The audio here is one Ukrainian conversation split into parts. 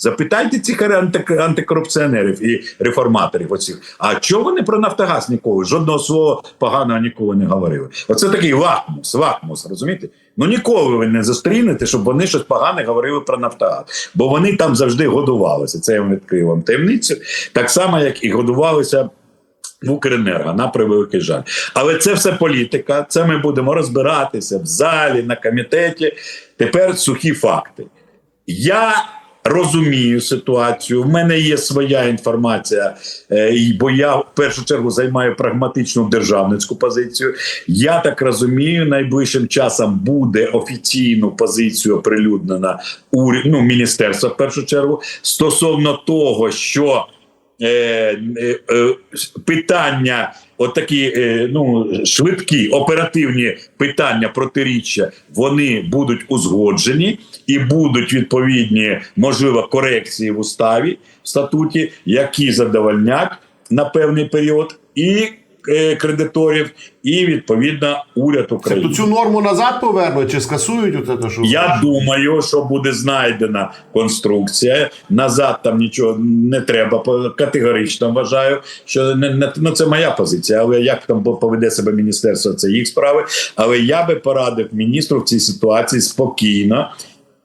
Запитайте цих антикорупціонерів і реформаторів. Оцих. А чого вони про Нафтогаз ніколи? Жодного слова поганого ніколи не говорили. Оце такий лакмус, лакмус, розумієте? Ну ніколи ви не зустрінете, щоб вони щось погане говорили про Нафтогаз. Бо вони там завжди годувалися. Це я вам відкрив вам таємницю. Так само, як і годувалися в Укренерго, на превеликий жаль. Але це все політика. Це ми будемо розбиратися в залі, на комітеті. Тепер сухі факти. Я розумію ситуацію. В мене є своя інформація, е, бо я в першу чергу займаю прагматичну державницьку позицію. Я так розумію, найближчим часом буде офіційну позицію оприлюднена уряд, ну, міністерства в першу чергу стосовно того, що е, е, е, питання, отакі е, ну, швидкі оперативні питання протиріччя, вони будуть узгоджені і будуть відповідні, можливо, корекції в уставі в статуті, які задовольнять на певний період і кредиторів, і відповідно уряд України. Тобто цю норму назад повернуть чи скасують от це, що Я думаю, що буде знайдена конструкція. Назад там нічого не треба. Категорично вважаю, що не, не ну це моя позиція. Але як там поведе себе міністерство, це їх справи. Але я би порадив міністру в цій ситуації спокійно,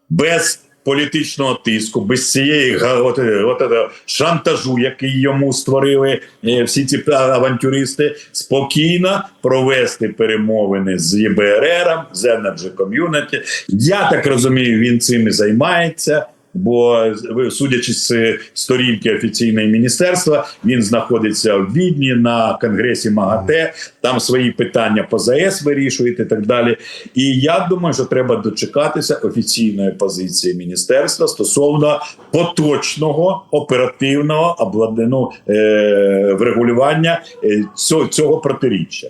без політичного тиску, без цієї от, от, е, от, е, шантажу, який йому створили е, всі ці авантюристи, спокійно провести перемовини з ЄБРР, з Energy Community. Я так розумію, він цим і займається. Бо судячи з сторінки офіційної міністерства, він знаходиться в Відні на конгресі МАГАТЕ. Там свої питання по ЗАЕС вирішують і так далі. І я думаю, що треба дочекатися офіційної позиції міністерства стосовно поточного оперативного обладнану е, врегулювання е, цього, цього протиріччя.